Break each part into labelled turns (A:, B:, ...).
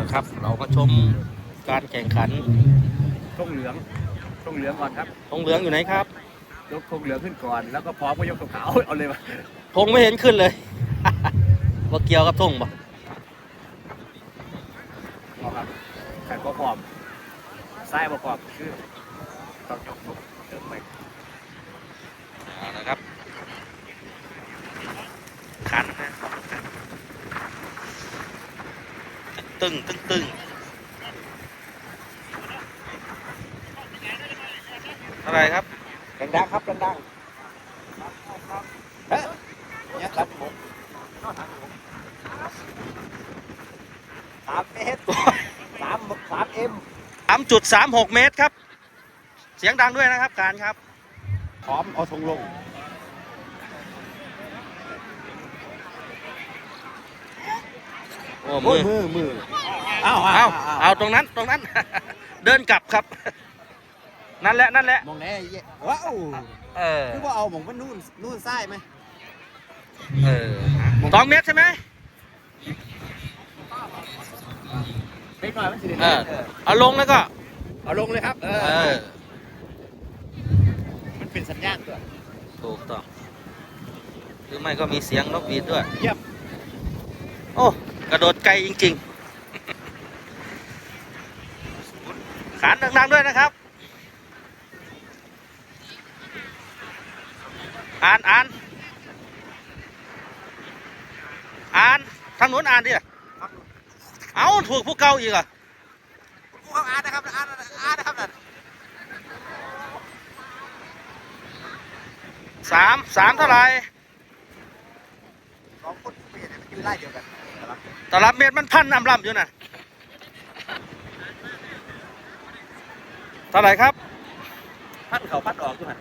A: ละครับ เรามาชมการแข่งขัน
B: ธงเหลืองธงเหลืองก่อนครับ
A: ธงเหลืองอยู่ไหนครับ
B: ยกธงเหลืองขึ้นก่อน แล้วก็พร้อมก็ยกธงขาวเอาเลยวะ
A: ธงไม่เห็นขึ้นเลย ว่าเกี่ยวกับธงปะ
B: เอาครับขันประกอบไส้ประกอบคือต้องยกธงเหลืองไป
A: เอาละครับขันนะ ตึงตึงตึงอะไรครับ
B: ดังๆครับดังๆเฮ้ยเนี่ยครับผมสามเมตรสามสามเอ็ม
A: สามจุดสามหกเมตรครับ เสียงดังด้วยนะครับการครับ
B: พร้อมเอาธงลง
A: โอ้
B: โอ้
A: มื
B: ย
A: อ
B: มือ มืออ้าว
A: เอาเอาตรงนั้นตรงนั้น เดินกลับครับ นั่นแหละนั่นแหละ
B: มองแน่เย่ว้าว
A: เออ
B: คือว่าเอาหมองว่านู่นนู่นไส้ไหม
A: เออสองเมตรใช่ไหม
B: เล็กน้อยมันสิ
A: เออเอาลงแล้วก็
B: เอาลงเลยครับเอ
A: เออ
B: มันเป็นสัญญาณตัว
A: ถูกต้องหรือไม่ก็มีเสียงนกหวีดด้วย
B: เยี่ยม
A: โอ้ กระโดดไกลจริง ๆ ขานดังๆด้วยนะครับ อ่านอ่านอ่านทางนู้นอ่านดิเอาถูกผู้เก่าอีกอะ
B: กูเขาอ่านนะครับอ่านอ่านนะครับนั่น
A: สามสามเท่าไหร่
B: สองคนเปลี่ยนมันอยู่ไล่เดียวกันนะครับ
A: ตลับเมตรมันพันน้ำลำอยู่น่ะ เท่าไหร่ครับ
B: พัดเขาพัดออกด้วย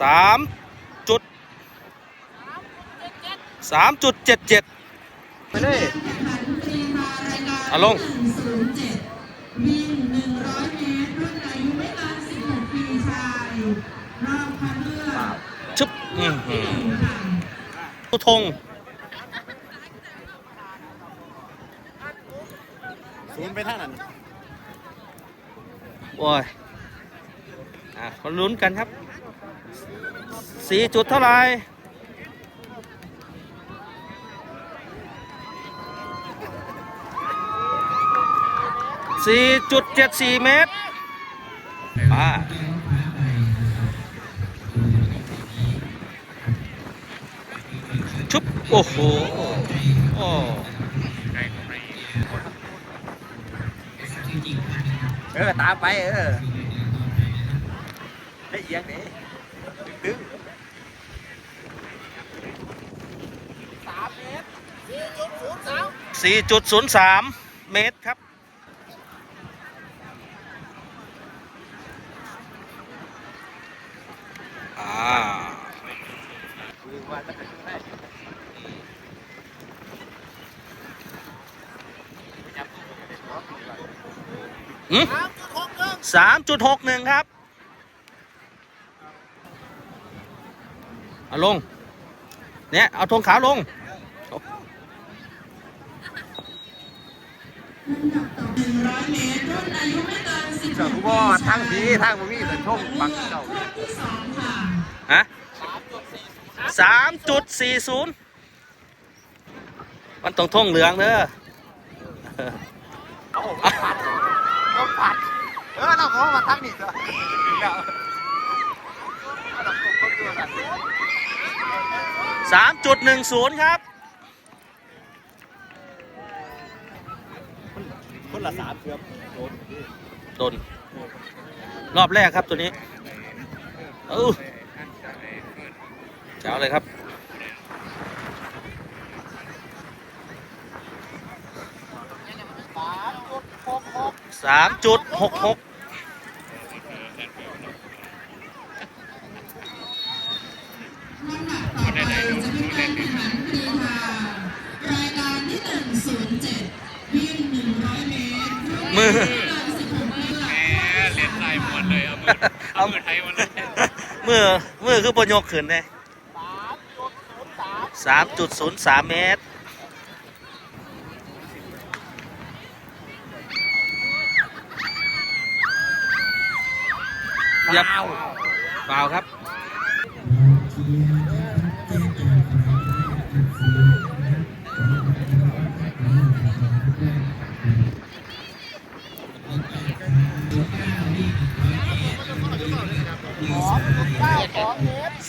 A: สามจุดสามจุดเจ็ดเจ็ด
B: ไปเลย
A: เอาลง
C: วิ่ง100เมตรรุ่นอายุไม่เกิน16ปีชายรอบคัดเลือก
A: ชุบอือหือ
C: ค่ะ
A: ผู้ธง
B: ศูนย์ไปทางนั้น
A: โอ้ยอะคนลุ้นกันครับสี่จุดเท่าไหร่สี่จุดเจ็ดสี่เมตรอ่าชุบ โอ้โห โอ้
B: เออตามไปเออได้เอียงนี่ดึงสามเมตรสี่จุดศูนย์สาม
A: 4.03เมตรครับอ่า
B: คือว่าจะเป็นได้
A: หืม สามจุดหกหนึ่งครับเอาลง เนี่ย เอาธงขาวลง
C: 100เมตรรุ่นอายุไม่เกิน
B: เจ้า
C: 16
B: ผู้
C: ปี
B: บ่
C: ชาย
B: ทางดีทางบ่มีแต่ชมปักเจ้า
C: รอบที่สองค่ะ
A: ฮะสามจุดสี่ศูนย์มันต้องท่งเหลืองเด้อ
B: เอาผัดเอาผัด เออเราเขามาทางนี้เถอะแล้วเอาดอกตบเขาเกลือกัน
A: สามจุดหนึ่งศูนย์ครับ
B: คนละสามเทือมโดน
A: โดนรอบแรกครับตัวนี้ เออเจ้าเลยครับ สามจุดหกหก
C: ลำดับต่อไปจะเป็นการแข่งขันกรีฑาราย การที่107วิ่ง100เมตรรุ่น
A: มือ
C: อายุไม่เกิน16ปีค่ะ
D: เล่นลายมวนเลยเอามือเอามือไทยมันเลย
A: มือมือคือปยกขึ้นเลยสามจุดศูนย์สามเมตร เปล่าเปล่าครับ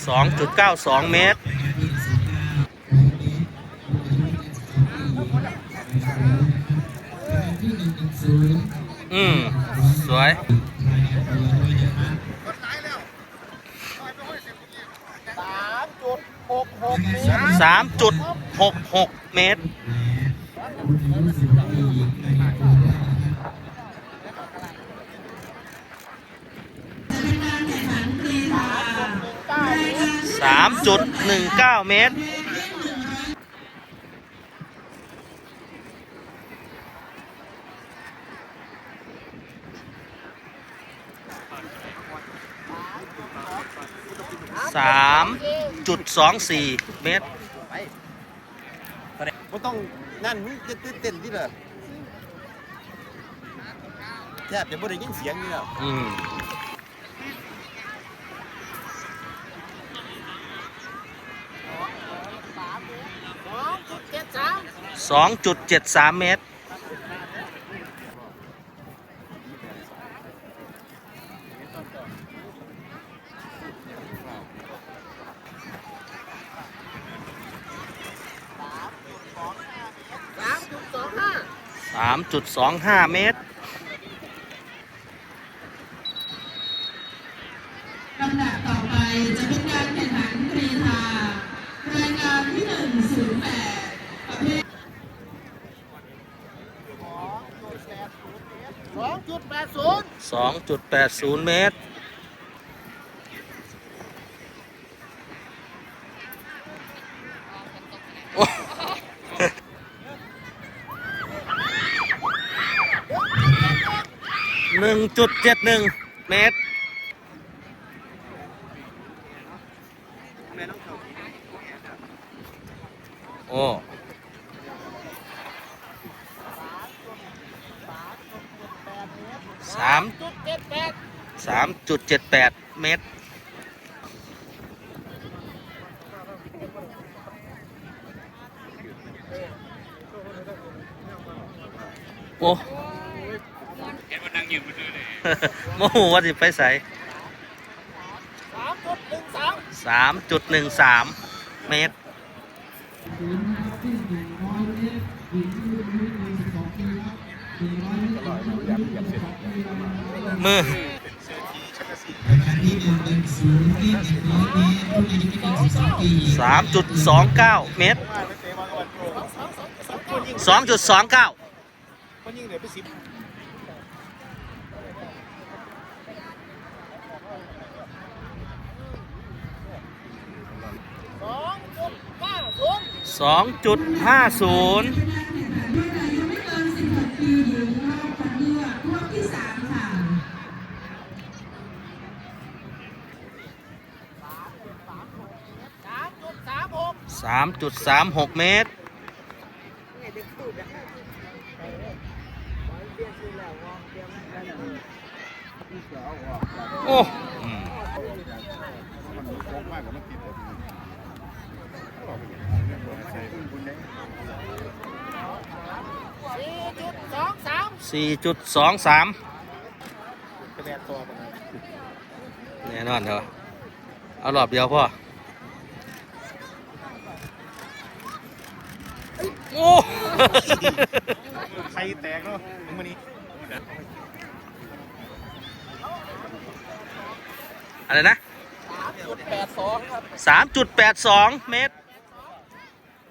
A: สองจุดเก้าสองเมตรอืม สวย สาม
C: จุดหกหกเมตร สามจุดหนึ่งเก้าเมตรสาม
A: 3.19เมตร3.24เมตร
B: มันต้องนั่นมึงจะตื่นเต้นที่เลยแทบจะไม่ได้ยินเสียงนี่แล้ว
A: อืม2.73เมตร 3.25 เมตร
C: ลำดับต่อไปจะเป็นการแข่งขันกรีธารายงานที่ 108ประเภท
A: 2.80 2.80 เมตร หนึ่งจุดเจ็ดหนึ่งเมตรโอ้สามสามจุดเจ็ดแปดเมตร โอ้
D: เห็นมันนั่งยืนบนเรือเลย
A: โมโหว่าสิไปใส่สามจุดหนึ่งสามเมตรมือสามจุดสองเก้าเมตรสองจุดสองเก้า
B: ส
A: องจุดห้าศูนย์
C: รุ่นอายุไม่เกิน16ปีหญิงรอบคัดเลือกรอบที่3ค่ะ
A: สามจุดสามหกเมตร โอ้อืม สี่จุดสองสามแน่นอนเถอะเอารอบเดียวพ่อ โอ้
B: ใครแตกเนาะมึงมานี่
A: อะไรนะ สามจุดแปดสองเมตร